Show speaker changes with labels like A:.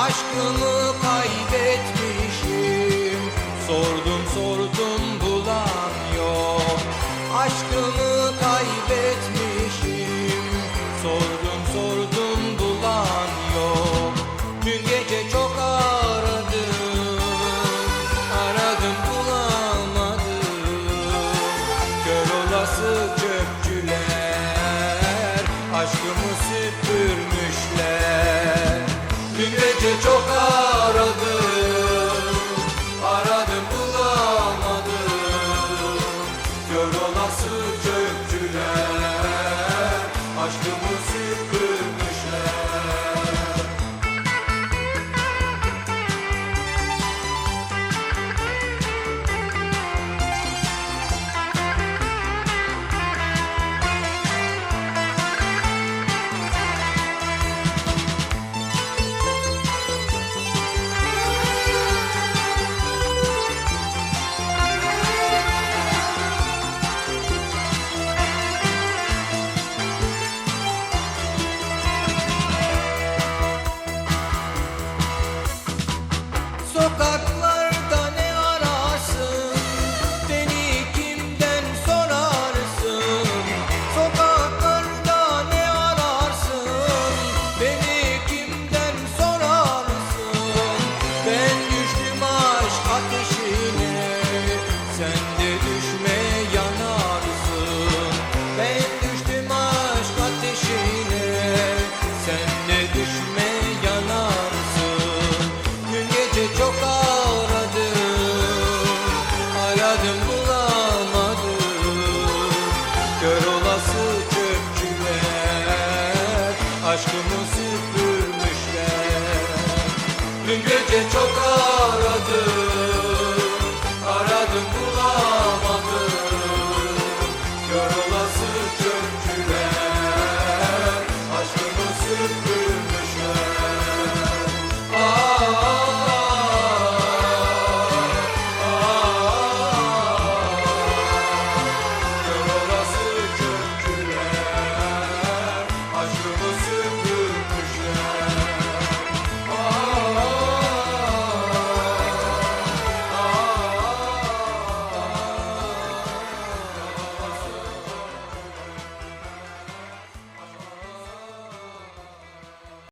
A: Aşkımı kaybetmişim. Sordum sordum bulan yok. good. Kör olası çöpçüler Aşkımı süpürmüşler. Dün gece çok aradım Aradım bulamadım. Kör olası çöpçüler